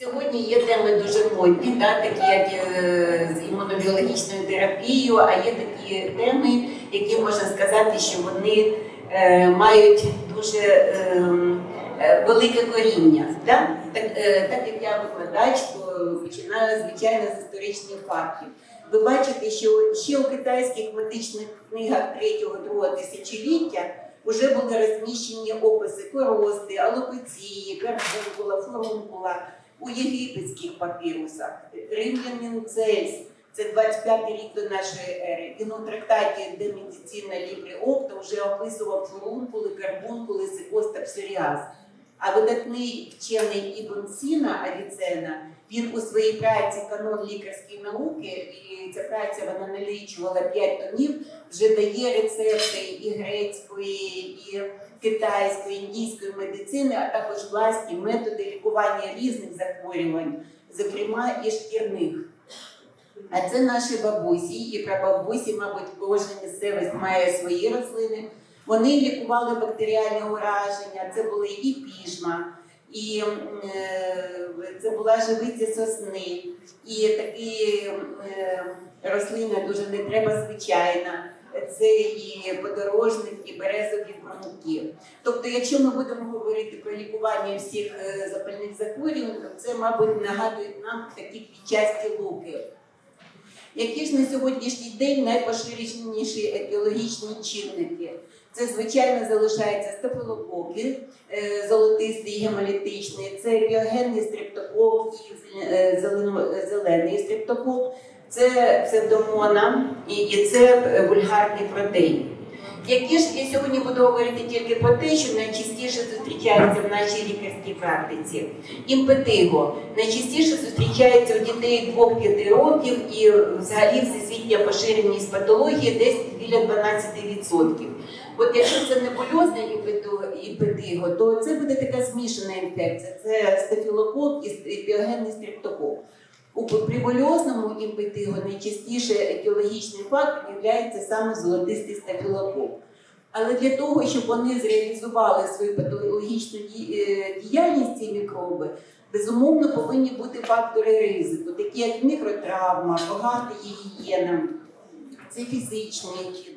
Сьогодні є теми дуже модні, да, такі як е, з імунобіологічною терапією, а є такі теми, які можна сказати, що вони е, мають дуже е, е, велике коріння. Да? Так, е, так як я викладач, то починаю звичайно з історичних фактів. Ви бачите, що ще у китайських медичних книгах 3-2 тисячоліття вже були розміщені описи корости, алопеції, карбункула, фурункула у єгипетських папірусах. Римлянин Цельс, це 25 рік до нашої ери. Він у трактаті де медицина лібрі опта вже описував фурункули, карбункули, сикоз та псоріаз. А видатний вчений Ібн Сіна Авіцена, він у своїй праці канон лікарської науки, і ця праця вона налічувала 5 томів, вже дає рецепти і грецької, і китайської, індійської медицини, а також власні методи лікування різних захворювань, зокрема і шкірних. А це наші бабусі і прабабусі, мабуть, кожна місцевість має свої рослини. Вони лікували бактеріальне ураження, це були і піжма, і е, це була живиця сосни, і такі е, рослини дуже не треба звичайна. Це і подорожник, і березові брунки. Тобто, якщо ми будемо говорити про лікування всіх е, запальних захворювань, то це, мабуть, нагадують нам такі квітчасті луки. Які ж на сьогоднішній день найпоширеніші етіологічні чинники? Це, звичайно, залишається стафилококи, е, золотистий гемолітичний, це біогенний стрептокок е, зелений стрептокок, це псевдомона і, це вульгарний протеїн. Які ж я сьогодні буду говорити тільки про те, що найчастіше зустрічається в нашій лікарській практиці. Імпетиго найчастіше зустрічається у дітей 2-5 років і взагалі всесвітня поширеність патології десь біля 12%. От якщо це небульозне імпету- імпетиго, то це буде така змішана інфекція. Це стафілокок і біогенний стрептокок. У прибульозному імпетиго найчастіше етіологічний факт є саме золотистий стафілокок. Але для того, щоб вони зреалізували свою патологічну е, діяльність ці мікроби, безумовно повинні бути фактори ризику, такі як мікротравма, погана гігієна, це фізичні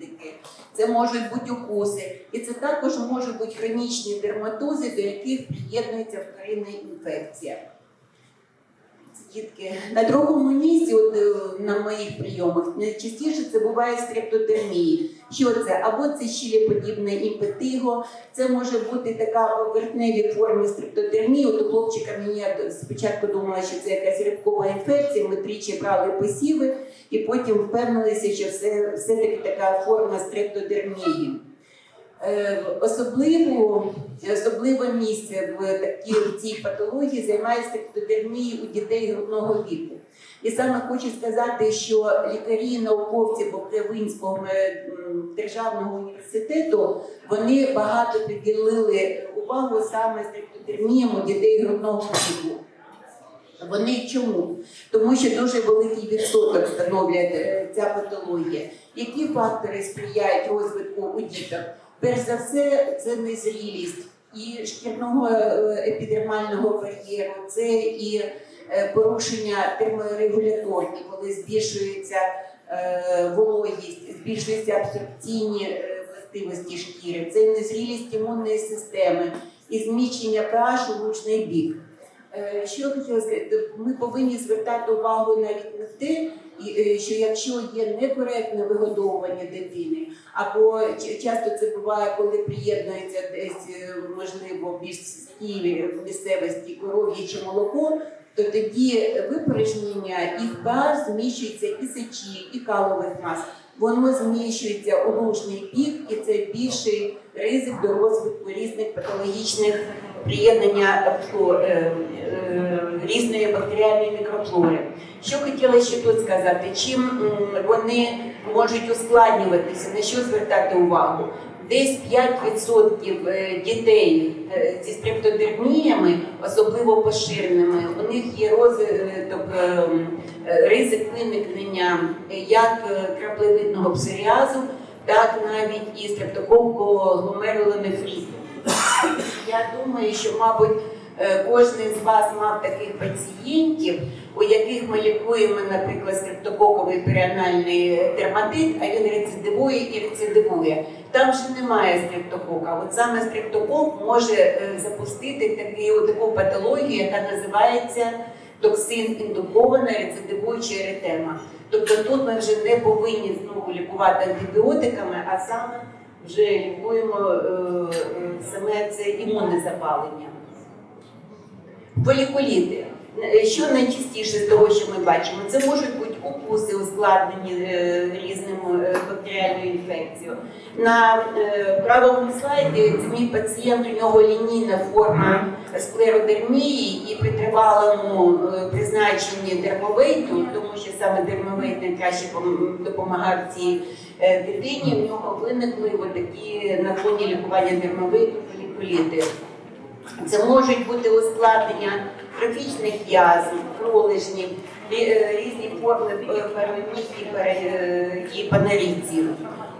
дики, це можуть бути укуси, і це також можуть бути хронічні дерматози, до яких приєднується вторинна інфекція. Дітки, на другому місці, от, е, на моїх прийомах, найчастіше це буває стрептодермії. Що це? Або це щілеподібне імпетиго, це може бути така поверхневі форми стрептодермії. От у хлопчика мені спочатку думала, що це якась рибкова інфекція. Ми тричі брали посіви і потім впевнилися, що це все-таки така форма стрептодермії. Е, Особливо, особливе місце в такій цій патології займає стрептодермії у дітей грудного віку. І саме хочу сказати, що лікарі і науковці Буковинського е, державного університету вони багато приділили увагу саме стрептодерміям у дітей грудного віку. Вони чому? Тому що дуже великий відсоток становлять е, ця патологія. Які фактори сприяють розвитку у діток? Перш за все, це незрілість і шкірного е, епідермального бар'єру, це і е, порушення терморегуляторні, коли збільшується е, вологість, збільшуються абсорбційні властивості шкіри, це незрілість імунної системи і зміщення pH у лучний бік. Що я хотіла сказати, ми повинні звертати увагу навіть на те, що якщо є некоректне вигодовування дитини, або часто це буває, коли приєднується десь, е, можливо, сільській місцевості коров'яче молоко, то тоді випорожнення їх пар зміщується і сечі, і калових мас. Воно зміщується у лужний бік, і це більший ризик до розвитку різних патологічних приєднання фло- е, е, різної бактеріальної мікрофлори. Що хотіла ще тут сказати, чим вони можуть ускладнюватися, на що звертати увагу? Десь 5% е, дітей е, зі стрептодерміями, особливо поширеними, у них є розвиток, е, ризик виникнення як краплевидного псоріазу, так навіть і стрептококку гломерулонефриту. Я думаю, що, мабуть, е, кожен з вас мав таких пацієнтів, у яких ми лікуємо, наприклад, стрептококовий періанальний дерматит, а він рецидивує і рецидивує. Там же немає стрептокока. От саме стрептокок може е, запустити таку, таку патологію, яка називається токсин індукована рецидивуюча еретема. Тобто тут ми вже не повинні знову лікувати антибіотиками, а саме вже лікуємо е, е, саме це імунне запалення. Фолікуліти. Е, Що найчастіше з того, що ми бачимо? Це можуть бути укуси, ускладнені е, різними е, бактеріальною інфекцією. На е, правому слайді це мій пацієнт, у нього лінійна форма склеродермії і при тривалому призначенні дермовейту, тому що саме дермовейт найкраще пом- допомагав цій дитині, в нього виникли такі на фоні лікування дермовейту фолікуліти. Це можуть бути ускладнення трофічних язв, пролежнів, різні форми е, паронітів е, і панериців.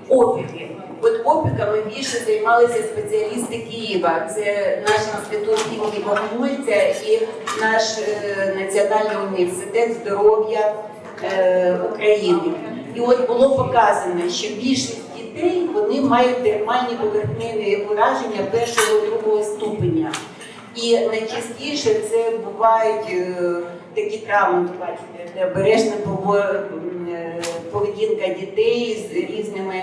Опіки. От опіками більше займалися спеціалісти Києва. Це наш інститут імені Богомольця і наш е, Національний університет здоров'я е, України. І от було показано, що більшість дітей вони мають дермальні поверхневі ураження першого другого ступеня. І найчастіше це бувають е, такі травми, бачите, м, е, поведінка дітей з різними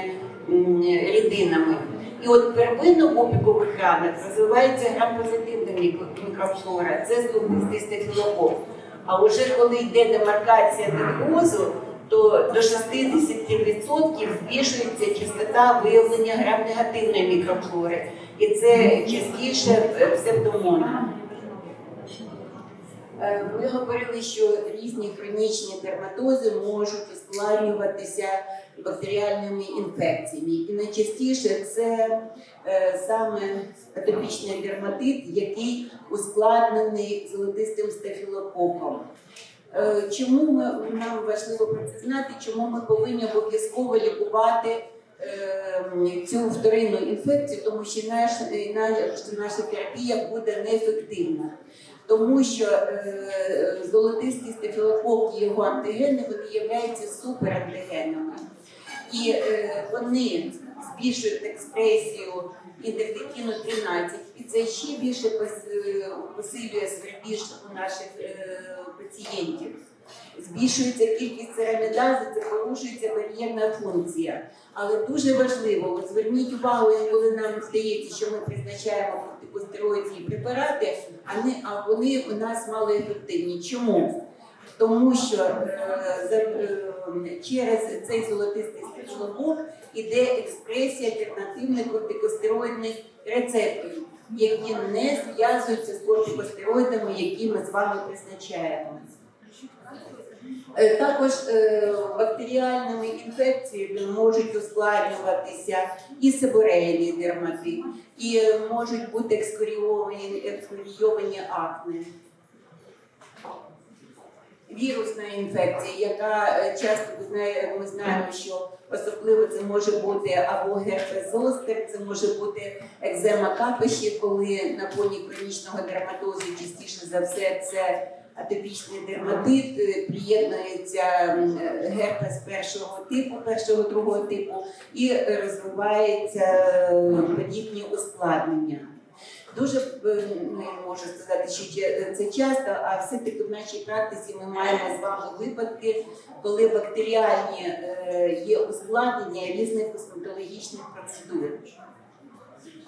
рідинами. І от первинно в опікових ранах розвивається грам-позитивна мікрофлора, це злобистий стафілокок. А вже коли йде демаркація некрозу, то до 60% збільшується частота виявлення грам-негативної мікрофлори. І це частіше е, псевдомона. Е, Ми говорили, що різні хронічні дерматози можуть ускладнюватися бактеріальними інфекціями. І найчастіше це е, саме атопічний дерматит, який ускладнений золотистим стафілококом. Е, Чому ми, нам важливо про це знати, чому ми повинні обов'язково лікувати е, цю вторинну інфекцію, тому що наш, наша терапія буде неефективна. Тому що е, золотисті стафілокок і його антигени вони являються суперантигенами. І е, вони збільшують експресію інтерфекіну 13, і це ще більше посилює свербіж у наших е, пацієнтів. Збільшується кількість церамідази, це порушується бар'єрна функція. Але дуже важливо, от зверніть увагу, коли нам здається, що ми призначаємо кортикостероїдні препарати, а, не, а вони у нас малоефективні. Чому? Тому що е, е, через цей золотистий стафілокок іде експресія альтернативних кортикостероїдних рецепторів, які не зв'язуються з кортикостероїдами, які ми з вами призначаємо. Е, Також е, бактеріальними інфекціями можуть ускладнюватися і себорейлі дерматит, і е, можуть бути екскоріовані, екскорійовані акне. Вірусна інфекція, яка часто ми знаємо, що особливо це може бути або герпес зостер, це може бути екзема капищі, коли на фоні хронічного дерматозу частіше за все це атопічний дерматит, е, приєднується е, герпес першого типу, першого другого типу, і розвивається е, подібні ускладнення. Дуже е, не можу сказати, що це часто, а все-таки в нашій практиці ми маємо з вами випадки, коли бактеріальні є ускладнення різних косметологічних процедур.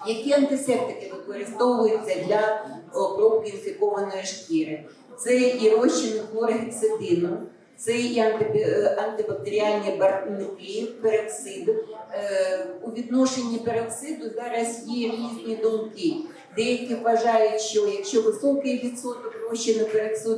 Які антисептики використовуються для обробки інфікованої шкіри? Це і розчини хлоргексидину, це і е, антибактеріальні барвники, пероксид. Е, У відношенні пероксиду зараз є різні думки. Деякі вважають, що якщо високий відсоток розчину пероксиду,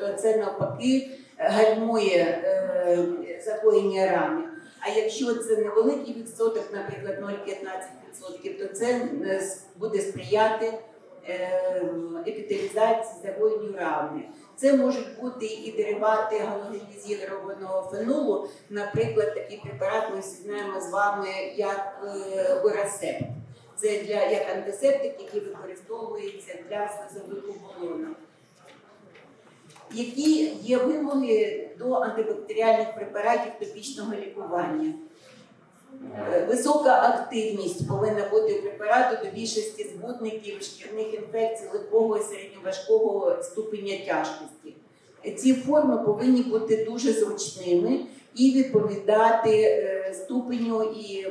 то це навпаки гальмує е, загоєння рани. А якщо це невеликий відсоток, наприклад 0,15%, то це е, буде сприяти е, епітелізації загоєнню рани. Це можуть бути і деривати галогенізованого фенолу, наприклад, такий препарат ми всі знаємо з вами як е, Орасепт. Це для як антисептик, який використовується для слизових оболонок. Які є вимоги до антибактеріальних препаратів топічного лікування? Е, Висока активність повинна бути у препарату до більшості збутників шкірних інфекцій легкого і середньоважкого ступеня тяжкості. Ці форми повинні бути дуже зручними і відповідати е, ступеню і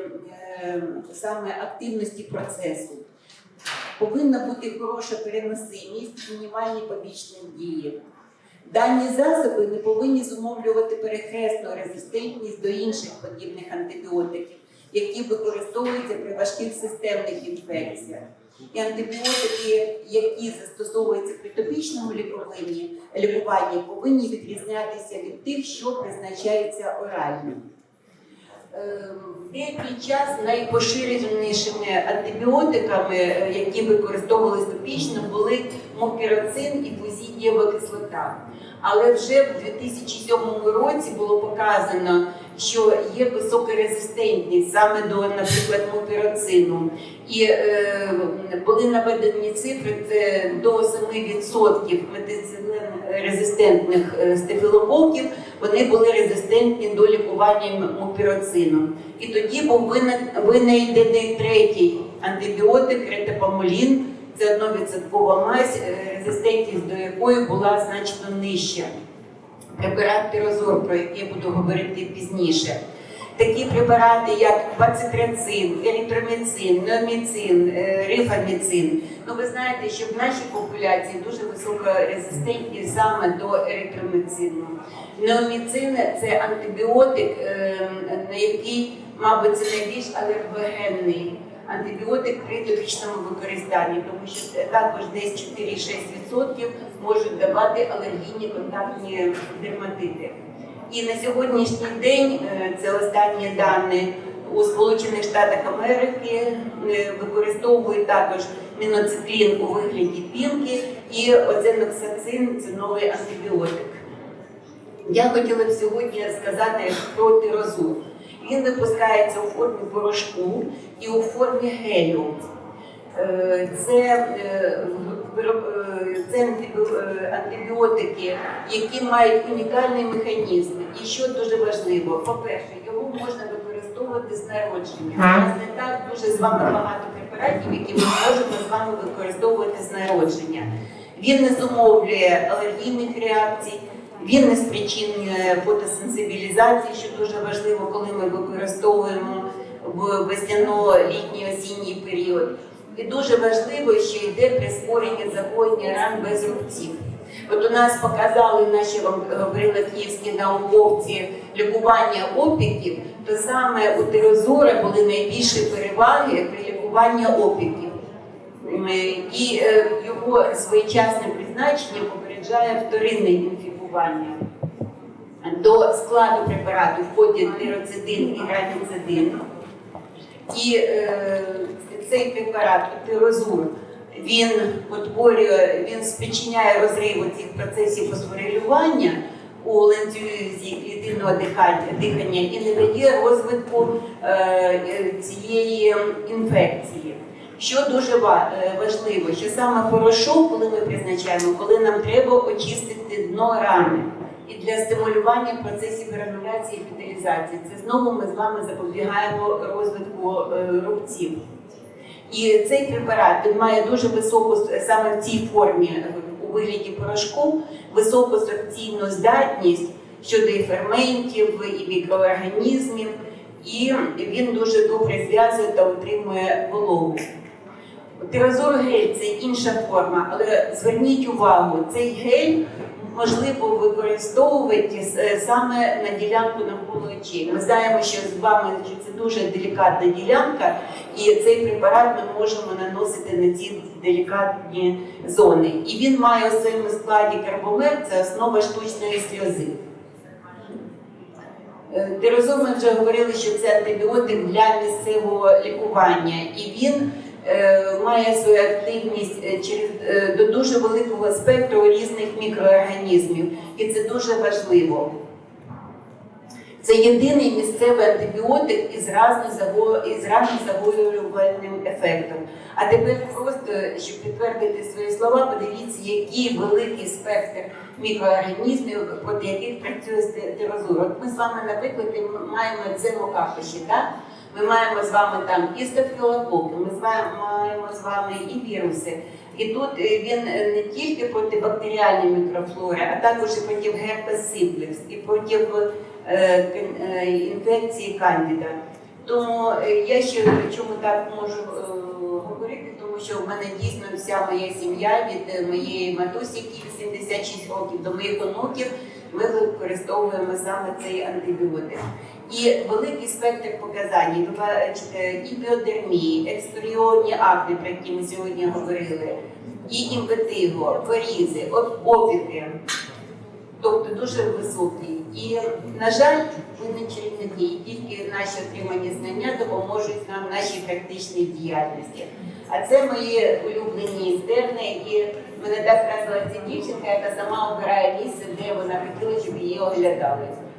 е, саме активності процесу. Повинна бути хороша переносимість, мінімальні побічні дії. Дані засоби не повинні зумовлювати перехресну резистентність до інших подібних антибіотиків, які використовуються при важких системних інфекціях. І антибіотики, які застосовуються при топічному лікуванні, лікуванні, повинні відрізнятися від тих, що призначаються орально. Ем, Деякий час найпоширенішими антибіотиками, е, які використовувалися топічно, були мопіроцин і фузідієва кислота. Але вже в 2007 році було показано, що є висока резистентність саме до, наприклад, мопіроцину. І е, були наведені цифри це до 7% резистентних е, стафілококків, вони були резистентні до лікування мопіроцином. І тоді був винайдений третій антибіотик ретипамолін. Це 1% мазь, е, резистентність до якої була значно нижча. Препарат тирозор, про який я буду говорити пізніше. Такі препарати, як бацитрацин, еритроміцин, неоміцин, е, рифаміцин. Ну, ви знаєте, що в нашій популяції дуже висока резистентність саме до еритроміцину. Неоміцин це антибіотик, е, на який, мабуть, це найбільш алергогенний антибіотик при топічному використанні, тому що також десь 4-6% можуть давати алергійні контактні дерматити. І на сьогоднішній день е, це останні дані у Сполучених Штатах Америки е, використовують також міноциклін у вигляді пілки і оценоксацин це новий антибіотик. Я хотіла б сьогодні сказати про тирозур. Він випускається у формі порошку і у формі гелю. Е, Це, е, е, це антибіотики, які мають унікальний механізм. І що дуже важливо, по-перше, його можна використовувати з народження. У нас не так дуже з вами багато препаратів, які ми можемо з вами використовувати з народження. Він не зумовлює алергійних реакцій, він не спричинює фотосенсибілізації, що дуже важливо, коли ми використовуємо в весняно-літній осінній період. І дуже важливо, що йде прискорення загоєння ран без рубців. От у нас показали наші вам говорили київські науковці лікування опіків, то саме у тирозора були найбільші переваги при лікуванні опіків. І е, його своєчасне призначення попереджає вторинний вторинне інфікування. До складу препарату входять тироцидин і граніцидин. І е, цей препарат тирозур, він утворює, він спричиняє розрив цих процесів фосфорилювання у ланцюзі клітинного дихання, дихання і не дає розвитку е, е, цієї інфекції. Що дуже е, важливо, що саме порошок, коли ми призначаємо, коли нам треба очистити дно рани. І для стимулювання процесів грануляції і фіталізації. Це знову ми з вами запобігаємо розвитку е, рубців. І цей препарат він має дуже високу саме в цій формі е, у вигляді порошку, високу сорбційну здатність щодо і ферментів, і мікроорганізмів, і він дуже добре зв'язує та утримує вологу. Тиразор гель це інша форма, але зверніть увагу, цей гель можливо використовувати е, саме на ділянку навколо очей. Ми знаємо, що з вами що це дуже делікатна ділянка, і цей препарат ми можемо наносити на ці делікатні зони. І він має у своєму складі карбомер, це основа штучної сльози. Е, Тирозор ми вже говорили, що це антибіотик для місцевого лікування, і він має свою активність е, через е, до дуже великого спектру різних мікроорганізмів, і це дуже важливо. Це єдиний місцевий антибіотик із із ефектом. А тепер просто, щоб підтвердити свої слова, подивіться, який великий спектр мікроорганізмів, проти яких працює стерозур. От ми з вами, наприклад, маємо дземокапиші, так? Ми маємо з вами там і стафілококи, ми маємо з вами і віруси. І тут е, він е, не тільки проти бактеріальної мікрофлори, а також і проти герпес симплекс, і проти е, інфекції кандіда. Тому я ще чому так можу що в мене дійсно вся моя сім'я від е, моєї матусі, якій 86 років, до моїх онуків, ми використовуємо саме цей антибіотик. І великий спектр показань, ви бачите, акти, про які ми сьогодні говорили, і імпетиго, порізи, опіки, тобто дуже високий. І, на жаль, ми не чарівники, тільки наші отримані знання допоможуть нам в нашій практичній діяльності. А це мої улюблені стерни, І мене так вразила ця дівчинка, яка сама обирає місце, де вона хотіла, щоб її оглядали.